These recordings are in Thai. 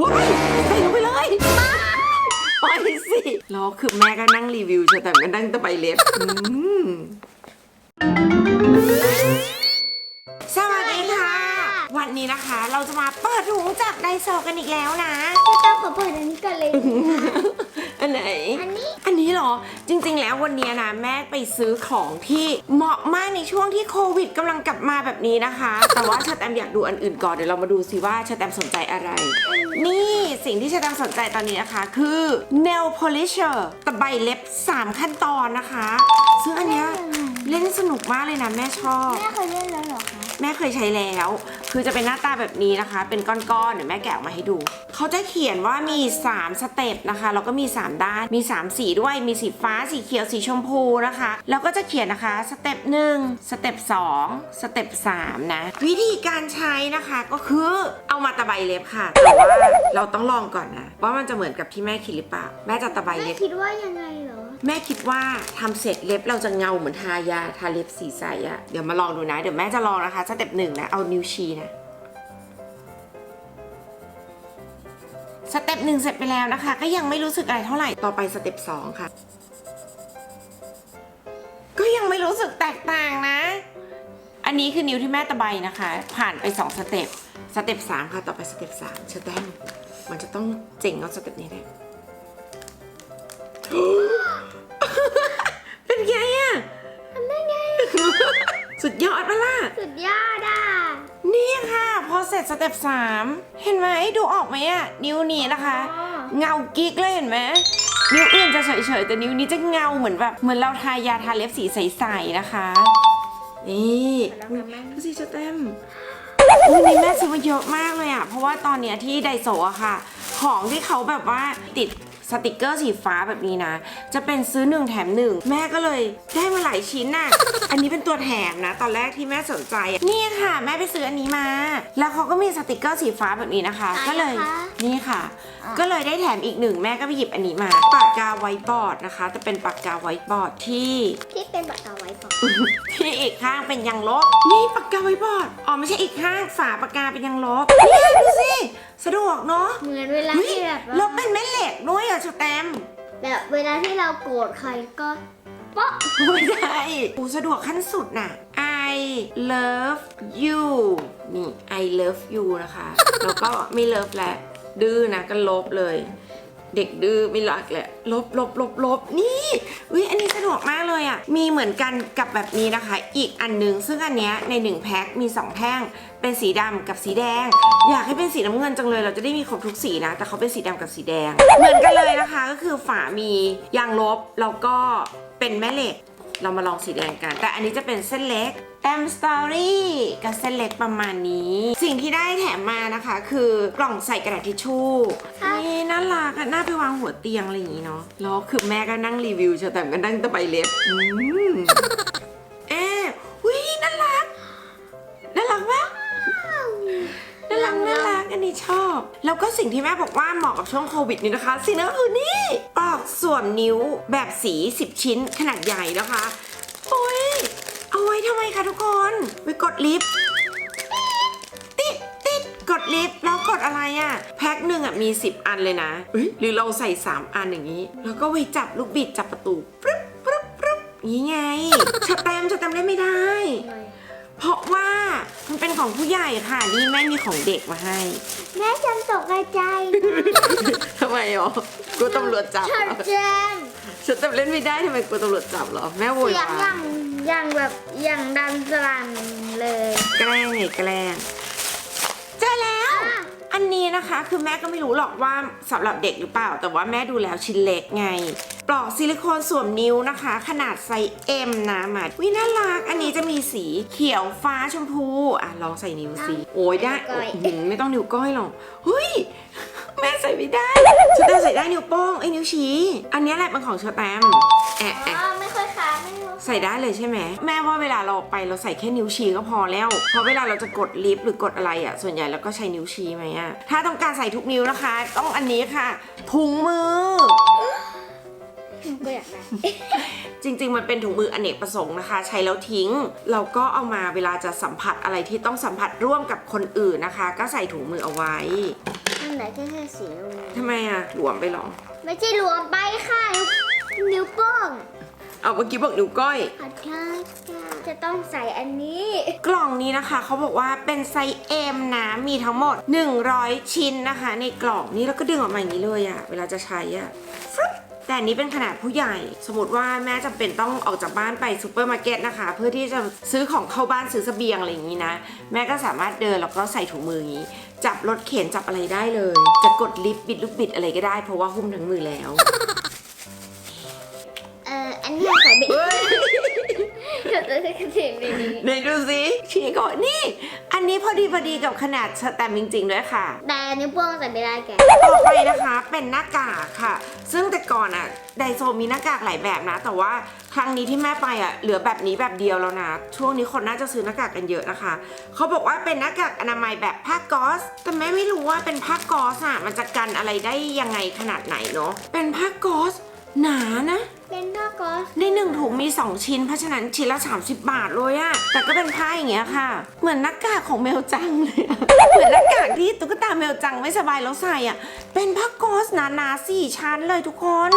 ว้ายใส่ลงไปเลยไปสิแล้วคือแม่ก็นั่งรีวิวเชียวแต่ก็นั่งตะไบเล็บอืมสวัสดีค่ะ วันนี้นะคะเราจะมาเปิดถุงจากไดโซกันอีกแล้วนะ พี่ต้าขอเปิดอันนี้ก่อนเลย อันไหน อันนี้ อันนี้เหรอ จริง ๆ แล้ววันนี้นะแม่ไปซื้อของที่เหมาะมากในช่วงที่โควิดกำลังกลับมาแบบนี้นะคะ แต่ว่าชาแตมอยากดูอันอื่นก่อน เดี๋ยวเรามาดูสิว่าชาแตมสนใจอะไร นี่สิ่งที่ชาแตมสนใจตอนนี้นะคะ คือ nail polisher ตะไบเล็บ 3 ขั้นตอนนะคะ ซึ่งอันเนี้ยเล่นสนุกมากเลยนะแม่ชอบ แม่เคยเล่นแล้วเหรอคะ แม่เคยใช้แล้ว คือจะเป็นหน้าตาแบบนี้นะคะ เป็นก้อนๆเดี๋ยวแม่แกะออกมาให้ดู เขาจะเขียนว่ามี 3 สเต็ปนะคะแล้วก็มี 3 ด้าน มี 3 สีด้วย มีสีฟ้า สีเขียว สีชมพูนะคะ แล้วก็จะเขียนนะคะ สเต็ป1สเต็ป2สเต็ป3นะ วิธีการใช้นะคะก็คือเอามาตะไบเล็บค่ะ แต่ว่าเราต้องลองก่อนนะ ว่ามันจะเหมือนกับที่แม่คิดหรือเปล่า แม่จะตะไบเล็บ คิดว่ายังไง แม่คิดว่าทำเสร็จเล็บเราจะเงาเหมือนทายาทาเล็บสีใสอะเดี๋ยวมาลองดูนะ เดี๋ยวแม่จะลองนะคะสเต็ปหนึ่งนะเอานิ้วชี้นะสเต็ปหนึ่งเสร็จไปแล้วนะคะ ก็ยังไม่รู้สึกอะไรเท่าไหร่ต่อไปสเต็ปสองค่ะ ก็ยังไม่รู้สึกแตกต่างนะ อันนี้คือนิ้วที่แม่ตะไบนะคะ ผ่านไปสองสเต็ปสเต็ปสามค่ะต่อไปสเต็ปสามเชอแตมมันจะต้องเจ๋งเอาสเต็ปนี้ได้ เป็นไงอะทำได้ไง สุดยอดปะล่ะ สุดยอดอะ นี่ค่ะ พอเสร็จสเต็ปสามเห็นไหมดูออกไหมอะนิ้วนี้นะคะ อ๋อ เงากิ๊กเลยเห็นไหมนิ้วอื่นจะเฉยๆแต่นิ้วนี้จะเงาเหมือนแบบเหมือนเราทายาทาเล็บสีใสๆนะคะ นี่ลองทำไหมดูสิเชอเต็มวันนี้แม่ซื้อมาเยอะมากเลยอะเพราะว่าตอนเนี้ยที่ไดโซอะค่ะ ของที่เขาแบบว่าติด สติกเกอร์สีฟ้าแบบนี้นะ จะเป็นซื้อหนึ่งแถมหนึ่งแม่ก็เลยได้มาหลายชิ้นน่ะ อันนี้เป็นตัวแถมนะ ตอนแรกที่แม่สนใจอะนี่ค่ะ แม่ไปซื้ออันนี้มา แล้วเขาก็มีสติกเกอร์สีฟ้าแบบนี้นะคะไหนอะคะก็เลยนี่ค่ะอะ ก็เลยได้แถมอีกหนึ่งแม่ก็ไปหยิบอันนี้มาปากกาไวท์บอร์ดนะคะแต่เป็นปากกาไวท์บอร์ดที่ที่เป็นปากกาไว้ก่อนที่อีกข้างเป็นยางลบนี่ปากกาไว้บอร์ดอ๋อไม่ใช่อีกข้างฝาปากกาเป็นยางลบนี่ดูสิสะดวกเนาะเหมือนเวลาเฮ้ยที่แบบแล้วว่าเป็นแม่เหล็กด้วยอะชแตมป์แบบเวลาที่เราโกรธใครก็ป๊อกไม่ได้โอ้สะดวกขั้นสุดน่ะ I love you นี่ I love you นะคะ แล้วก็ไม่ love แล้ว ดื้อนะก็ลบเลย เด็กดื้อไม่รักแหละลบลบลบลบนี่อุ้ยอันนี้สะดวกมากเลยอะ่ะ มีเหมือนกันกับแบบนี้นะคะ อีกอันหนึง ซึ่งอันเนี้ยในหนึ่งแพ็คมี 2 แท่ง เป็นสีดำกับสีแดง อยากให้เป็นสีน้ำเงินจังเลย เราจะได้มีครบทุกสีนะ แต่เขาเป็นสีดำกับสีแดง เหมือนกันเลยนะคะ ก็คือฝามียางลบแล้วก็เป็นแม่เหล็ก เรามาลองสีแดงกัน แต่อันนี้จะเป็นเส้นเล็ก แอมสตอรี่กับเส้นเล็กประมาณนี้ สิ่งที่ได้แถมมานะคะ คือกล่องใส่กระดาษทิชชู่นี่น่ารักอะน่าไปวางหัวเตียงอะไรอย่างนี้เนาะแล้วคือแม่ก็นั่งรีวิวเชียวแต่ก็นั่งตะไบเล็บอืมเอ๊ะวิน่ารักน่ารักปะน่ารักน่ารักอันนี้ชอบ แล้วก็สิ่งที่แม่บอกว่าเหมาะกับช่วงโควิดนี้นะคะสิ่งนั้นก็คือนี่ปลอกสวมนิ้วแบบสี 10 ชิ้นขนาดใหญ่นะคะ คะทุกคนไว้กดลิฟต์ติดติดกดลิฟต์แล้วกดอะไรอะ่ะ แพ็คหนึ่งอะมี 10 อันเลยนะเอ้ยหรือเราใส่ 3 อันอย่างนี้ แล้วก็ไว้จับลูกบิดจับประตูปึ๊บปึ๊บปึ๊บอย่างนี้ไงชะแตมชะแตมเล่นไม่ได้ เพราะว่ามันเป็นของผู้ใหญ่ค่ะ นี่แม่มีของเด็กมาให้ แม่ฉันตกใจทำไมอ๋อกลัวตำรวจจับฉันเหรอแจงชะแตมเล่นไม่ได้ทำไมกลัวตำรวจจับเหรอ แม่โวเสียยงวาอยย่าง อย่างแบบอย่างดังสลั่นเลยแกล้งไงแกล้งเจอแล้วอะอันนี้นะคะคือแม่ก็ไม่รู้หรอกว่าสำหรับเด็กหรือเปล่า แต่ว่าแม่ดูแล้วชิ้นเล็กไง ปลอกซิลิโคนสวมนิ้วนะคะ ขนาดไซส์ M นะมาวิน่ารักอันนี้จะมีสีเขียวฟ้าชมพูอะลองใส่นิ้วสิโอ้ยได้โอ้ยหืมไม่ต้องนิ้วก้อยหรอกเฮ้ยแม่ใส่ไม่ได้เชอแตมใส่ได้นิ้วโป้งไอ้ยนิ้วชี้ อันนี้แหละเป็นของเชอแตมแอะแอะ ใส่ได้เลยใช่ไหมแม่ว่าเวลาเราไปเราใส่แค่นิ้วชี้ก็พอแล้วเพราะเวลาเราจะกดลิฟต์หรือกดอะไรอะส่วนใหญ่เราก็ใช้นิ้วชี้ไหมอะถ้าต้องการใส่ทุกนิ้วนะคะ ต้องอันนี้ค่ะ ถุงมือ ก็อยากได้จริง ๆ มันเป็นถุงมืออเนกประสงค์นะคะ ใช้แล้วทิ้ง เราก็เอามาเวลาจะสัมผัสอะไรที่ต้องสัมผัสร่วมกับคนอื่นนะคะ ก็ใส่ถุงมือเอาไว้อันไหนแค่แค่สีนิ้วนี้ทำไมอะหลวมไปเหรอไม่ใช่รวมไปค่ะ นิ้วโป้ง เอาเมื่อกี้บอกนิ้วก้อย ขอโทษค่ะจะต้องใส่อันนี้ กล่องนี้นะคะเขาบอกว่าเป็นไซส์ M นะ มีทั้งหมด 100 ชิ้นนะคะ ในกล่องนี้แล้วก็ดึงออกมาอย่างนี้เลยอะเวลาจะใช้อะฟรึ๊บแต่อันนี้เป็นขนาดผู้ใหญ่ สมมติว่าแม่จำเป็นต้องออกจากบ้านไปซูเปอร์มาร์เก็ตนะคะ เพื่อที่จะซื้อของเข้าบ้านซื้อเสบียงอะไรอย่างนี้นะ แม่ก็สามารถเดินแล้วก็ใส่ถุงมืออย่างนี้ จับรถเข็นจับอะไรได้เลย จะกดลิฟต์บิดลูกบิดอะไรก็ได้เพราะว่าหุ้มทั้งมือแล้วเอ่ออันนี้ใส่เบ็ดเดี๋ยวจะใส่กระเทียมในนี้ไหนดูสิชี้ก่อนนี่ อันนี้พอดีพอดีกับขนาดสแตมป์จริง ๆ ด้วยค่ะแต่นิ้วโป้งใส่ไม่ได้แกต่อไปนะคะเป็นหน้ากากค่ะ ซึ่งแต่ก่อนอะไดโซมีหน้ากากหลายแบบนะ แต่ว่าครั้งนี้ที่แม่ไปอะเหลือแบบนี้แบบเดียวแล้วนะ ช่วงนี้คนน่าจะซื้อหน้ากากกันเยอะนะคะ เขาบอกว่าเป็นหน้ากากอนามัยแบบผ้าก๊อซแต่แม่ไม่รู้ว่าเป็นผ้าก๊อซอะมันจะกันอะไรได้ยังไงขนาดไหนเนาะเป็นผ้าก๊อซ หนานะ เป็นผ้าก๊อซในหนึ่งถุงมี2ชิ้น เพราะฉะนั้นชิ้นละ 30 บาทเลยอะแต่ก็เป็นผ้าอย่างเงี้ยค่ะ เหมือนหน้ากากของเมลจังเลยอะเหมือนหน้ากากที่ตุ๊กตาเมลจังไม่สบายแล้วใส่อะเป็นผ้าก๊อซหนาๆสี่ชั้นเลยทุกคน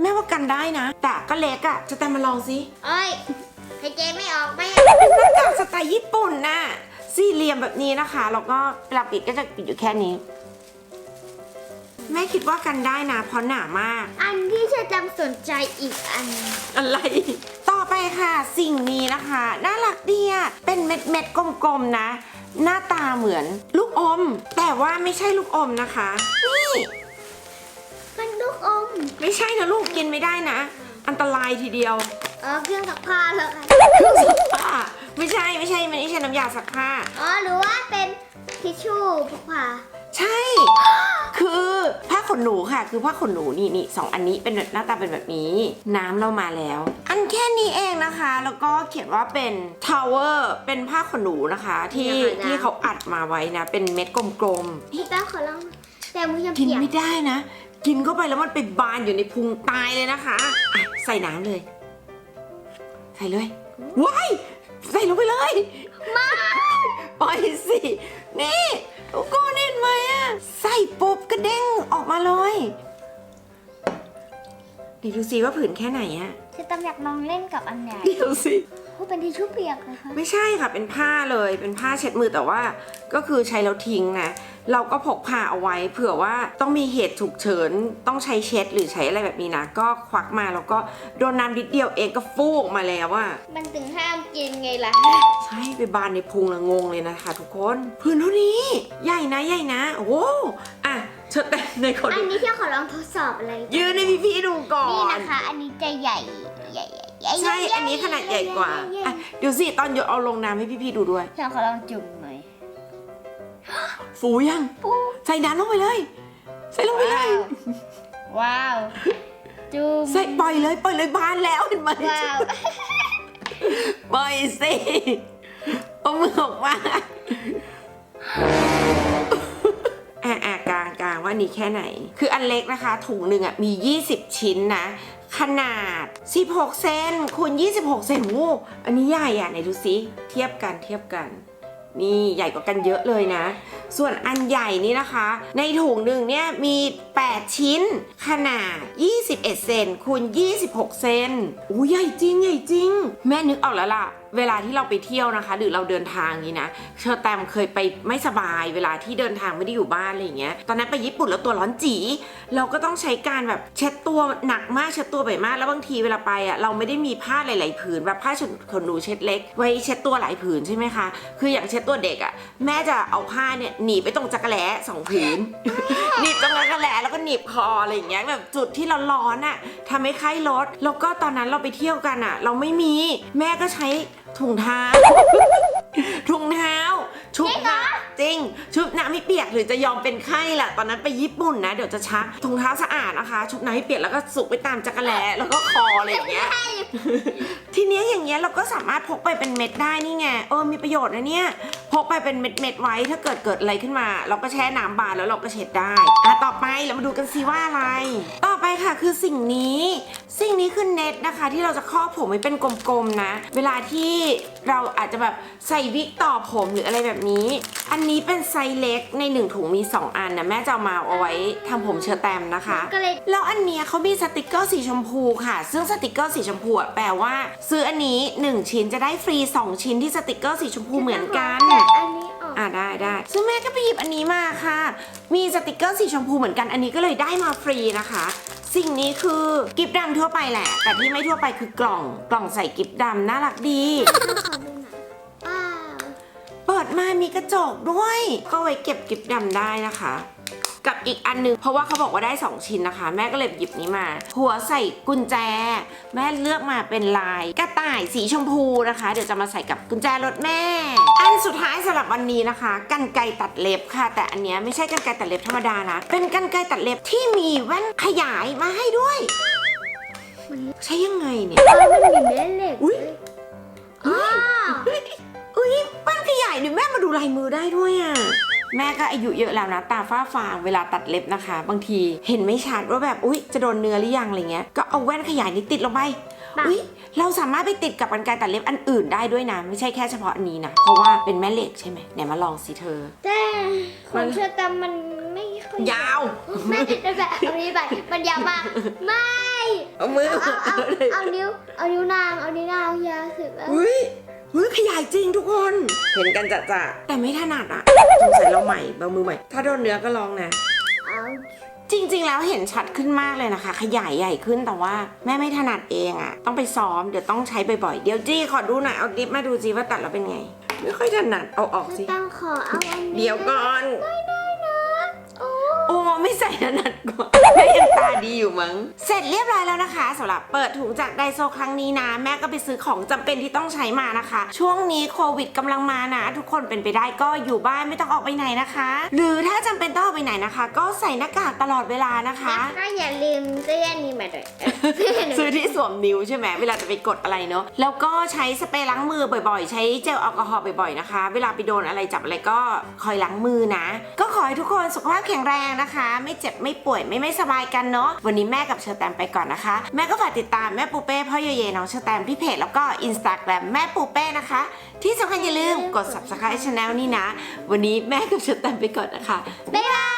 แม่ว่ากันได้นะ แต่ก็เล็กอะจะแต่มาลองสิเอ้ยหายใจไม่ออกไหมเป็นหน้ากากสไตล์ญี่ปุ่นน่ะสี่เหลี่ยมแบบนี้นะคะแล้วก็เวลาปิดก็จะปิดอยู่แค่นี้ แม่คิดว่ากันได้นะเพราะหนามาก อันที่ฉันจำสนใจอีกอัน อะไร ต่อไปค่ะสิ่งนี้นะคะ น่ารักดีอะเป็นเม็ดเม็ดๆกลมๆนะ หน้าตาเหมือนลูกอม แต่ว่าไม่ใช่ลูกอมนะคะ นี่มันลูกอม ไม่ใช่นะลูกกินไม่ได้นะ อันตรายทีเดียวอ๋อเครื่องซักผ้าแล้วกันเครื่องซักผ้าไม่ใช่ไม่ใช่มันไม่ใช่น้ำยาซักผ้า อ๋อหรือว่าเป็นทิชชู่พกพาใช่ คือผ้าขนหนูค่ะ คือผ้าขนหนูนี่นี่สองอันนี้เป็นแบบหน้าตาเป็นแบบนี้ น้ำเรามาแล้ว อันแค่นี้เองนะคะ แล้วก็เขียนว่าเป็น tower เป็นผ้าขนหนูนะคะ ที่ที่เขาอัดมาไว้นะ เป็นเม็ดกลมๆพี่แป๊บขอลองแต่มือยังกินเปียกไม่ได้นะ กินเข้าไปแล้วมันไปบานอยู่ในพุงตายเลยนะคะอะใส่น้ำเลย ใส่เลยว้ายใส่ลงไปเลยมาปล่อยสิ นี่ ทุกคนเห็นไหมอะใส่ปุ๊บกระเด้งออกมาเลยเดี๋ยวดูสิว่าผืนแค่ไหนอะฉันต้องอยากลองเล่นกับอันใหญ่เดี๋ยวสิ เพราะเป็นทิชชู่เปียกเลยค่ะไม่ใช่ค่ะเป็นผ้าเลยเป็นผ้าเช็ดมือแต่ว่าก็คือใช้แล้วทิ้งนะเราก็พกผ้าเอาไว้เผื่อว่าต้องมีเหตุฉุกเฉินต้องใช้เช็ดหรือใช้อะไรแบบนี้นะก็ควักมาแล้วก็โดนน้ำนิดเดียวเองก็ฟูออกมาแล้วอะมันถึงห้ามกินไงล่ะใช่ไปบานในพุงละงงเลยนะคะทุกคนพื้นเท่านี้ใหญ่นะใหญ่นะโอ้โหอะเชิญแต่ในคนอันนี้ที่ขอลองทดสอบอะไรยืนในพี่พี่ๆดูก่อนนี่นะคะ อันนี้จะใหญ่ใหญ่ ใหญ่ใหญ่ใช่ อันนี้ขนาดใหญ่กว่าอะเดี๋ยวสิตอนโยนเอาลงน้ำให้พี่พี่ๆดูด้วย ฉันขอลองจุ่มหน่อยฟูยังใส่น้ำลงไปเลย ใส่ลงไปเลยว้าว จุ่มใส่ปล่อยเลยปล่อยเลยบานแล้วเห็นไหมว้าวปล่อยสิเอามือออกมาอะอะกลางกลางว่านี่แค่ไหน คืออันเล็กนะคะ ถุงหนึ่งอะมี 20 ชิ้นนะ ขนาด 16 เซนคูณ26 เซนโอ้อันนี้ใหญ่อะไหนดูสิเทียบกันเทียบกันนี่ใหญ่กว่ากันเยอะเลยนะ ส่วนอันใหญ่นี่นะคะ ในถุงหนึ่งเนี่ยมี 8 ชิ้น ขนาด 21 เซนคูณ26 เซนอู้ใหญ่จริงใหญ่จริง แม่นึกออกแล้วล่ะ เวลาที่เราไปเที่ยวนะคะ หรือเราเดินทางนี้นะเชอร์แตมเคยไปไม่สบาย เวลาที่เดินทางไม่ได้อยู่บ้านอะไรอย่างเงี้ยตอนนั้นไปญี่ปุ่นแล้วตัวร้อนจี เราก็ต้องใช้การแบบเช็ดตัวหนักมากเช็ดตัวบ่อยมาก แล้วบางทีเวลาไปอะเราไม่ได้มีผ้าหลาย ๆ ผืนแบบผ้าขนหนูเช็ดเล็ก ไว้เช็ดตัวหลายผืนใช่ไหมคะคืออย่างเช็ดตัวเด็กอะแม่จะเอาผ้าเนี่ยหนีบไปตรงจักรแหลสองผืนหนีบตรงจักรแหลแล้วก็หนีบคออะไรอย่างเงี้ยแบบจุดที่เราร้อนอะทำให้ไข้ลดแล้วก็ตอนนั้นเราไปเที่ยวกันอะ เราไม่มีแม่ก็ใช้ ถุงเท้า ถุงเท้า ชุบน้ำจริง ชุบน้ำให้เปียกหรือจะยอมเป็นไข้ล่ะ ตอนนั้นไปญี่ปุ่นนะ เดี๋ยวจะชัก ถุงเท้าสะอาดนะคะ ชุบน้ำให้เปียกแล้วก็สุกไปตามจักรแลแล้วก็คออะไรอย่างเงี้ย ทีเนี้ยอย่างเงี้ยเราก็สามารถพกไปเป็นเม็ดได้นี่ไงเออมีประโยชน์นะเนี่ยพกไปเป็นเม็ดเม็ดๆไว้ถ้าเกิดเกิดอะไรขึ้นมา เราก็แช่น้ำบาดแล้วเราก็เช็ดได้อะต่อไปเรามาดูกันซิว่าอะไร ต่อไปค่ะคือสิ่งนี้ สิ่งนี้คือเน็ตนะคะ ที่เราจะครอบผมไว้เป็นกลมๆนะ เวลาที่เราอาจจะแบบใส่วิกต่อผมหรืออะไรแบบนี้ อันนี้เป็นไซส์เล็กในหนึ่งถุงมี2อันนะแม่จะเอามาเอาไว้ทำผมเชอร์แตมนะคะ ก็เลย แล้วอันเนี้ยเขามีสติกเกอร์สีชมพูค่ะ ซึ่งสติกเกอร์สีชมพูอะแปลว่าซื้ออันนี้ 1 ชิ้นจะได้ฟรี 2 ชิ้นที่สติกเกอร์สีชมพูเหมือนกันแต่อันนี้ออก อ่าได้ได้ซึ่งแม่ก็ไปหยิบอันนี้มาค่ะ มีสติกเกอร์สีชมพูเหมือนกันอันนี้ก็เลยได้มาฟรีนะคะ สิ่งนี้คือกิฟต์ดำทั่วไปแหละ แต่ที่ไม่ทั่วไปคือกล่องกล่องใส่กิฟต์ดำน่ารักดี ขอดูหน่อยว้าว เปิดมามีกระจกด้วย ก็ไว้เก็บกิฟต์ดำได้นะคะ กับอีกอันหนึง เพราะว่าเขาบอกว่าได้ 2 ชิ้นนะคะ แม่ก็เลยหยิบนี้มา หัวใส่กุญแจ แม่เลือกมาเป็นลายกระต่ายสีชมพูนะคะ เดี๋ยวจะมาใส่กับกุญแจรถแม่ อันสุดท้ายสำหรับวันนี้นะคะกันไกรตัดเล็บค่ะ แต่อันเนี้ยไม่ใช่กันไกรตัดเล็บธรรมดานะเป็นกันไกรตัดเล็บที่มีแว่นขยายมาให้ด้วยมันใช้ยังไงเนี่ยเออมันมีแม่เหล็กอุ๊ยเลยอ๋ออุ้ยแว่นขยายเนี่ยแม่มาดูลายมือได้ด้วยอะ แม่ก็อายุเยอะแล้วนะ ตาฝ้าฟางเวลาตัดเล็บนะคะ บางทีเห็นไม่ชัดว่าแบบอุ้ยจะโดนเนื้อหรือยังอะไรเงี้ยก็เอาแว่นขยายนี้ติดลงไปอุ้ยเราสามารถไปติดกับกันไกรตัดเล็บอันอื่นได้ด้วยนะ ไม่ใช่แค่เฉพาะอันนี้นะ เพราะว่าเป็นแม่เหล็กใช่ไหมไหนมาลองสิเธอ แต่ของเชอร์แตมมันไม่ค่อยยาวไม่แต่แบบเอานี้วไปมันยาวมากไม่เอามือเอาเอาเอานิ้วเอานิ้วนางเอานิ้วนางยาวสุดแล้ว อุ้ยอุ้ยขยายจริงทุกคน เห็นกันจะจะแต่ไม่ถนัดอะสงสัยเราใหม่เบามือใหม่ ถ้าโดนเนื้อก็ลองนะเอาจริง ๆ แล้วเห็นชัดขึ้นมากเลยนะคะ ขยายใหญ่ขึ้นแต่ว่าแม่ไม่ถนัดเองอะ่ะต้องไปซ้อมเดี๋ยวต้องใช้บ่อยๆ เดี๋ยวจี้ขอดูหน่อยเอาดิฟมาดูจีว่าตัดแล้วเป็นไง ไม่ค่อยถนัดเอาออกเชอสิร์แตมขอเอาอันนี้เดี๋ยวก่อน ได้ได้นะ โอ้โอ้ ไม่ใส่ถนัดกว่าแม่ยังตาดีอยู่มั้ง เสร็จเรียบร้อยแล้วนะคะสำหรับเปิดถุงจากไดโซครั้งนี้นะ แม่ก็ไปซื้อของจำเป็นที่ต้องใช้มานะคะ ช่วงนี้โควิดกำลังมานะ ทุกคนเป็นไปได้ก็อยู่บ้านไม่ต้องออกไปไหนนะคะ หรือถ้าจำเป็นต้องออกไปไหนนะคะ ก็ใส่หน้ากากตลอดเวลานะคะแล้วก็อย่าลืมเสื้อนี้มาด้วยเสื้อหนูซื้อที่สวมนิ้วใช่ไหมเวลาจะไปกดอะไรเนาะแล้วก็ใช้สเปรย์ล้างมือบ่อยๆ ใช้เจลแอลกอฮอล์บ่อยๆนะคะ เวลาไปโดนอะไรจับอะไรก็คอยล้างมือนะ ก็ขอให้ทุกคนสุขภาพแข็งแรงนะคะไม่เจ็บไม่ป่วยไม่ไม่สบายกันเนาะวันนี้แม่กับเชอร์แตมไปก่อนนะคะ แม่ก็ฝากติดตามแม่ปูเป้พ่อเยเยน้องเชอร์แตมที่เพจแล้วก็อินสตาแกรมแม่ปูเป้นะคะ ที่สำคัญอย่าลืมกด subscribe channel นี่นะ วันนี้แม่กับเชอร์แตมไปก่อนนะคะบ๊ายบาย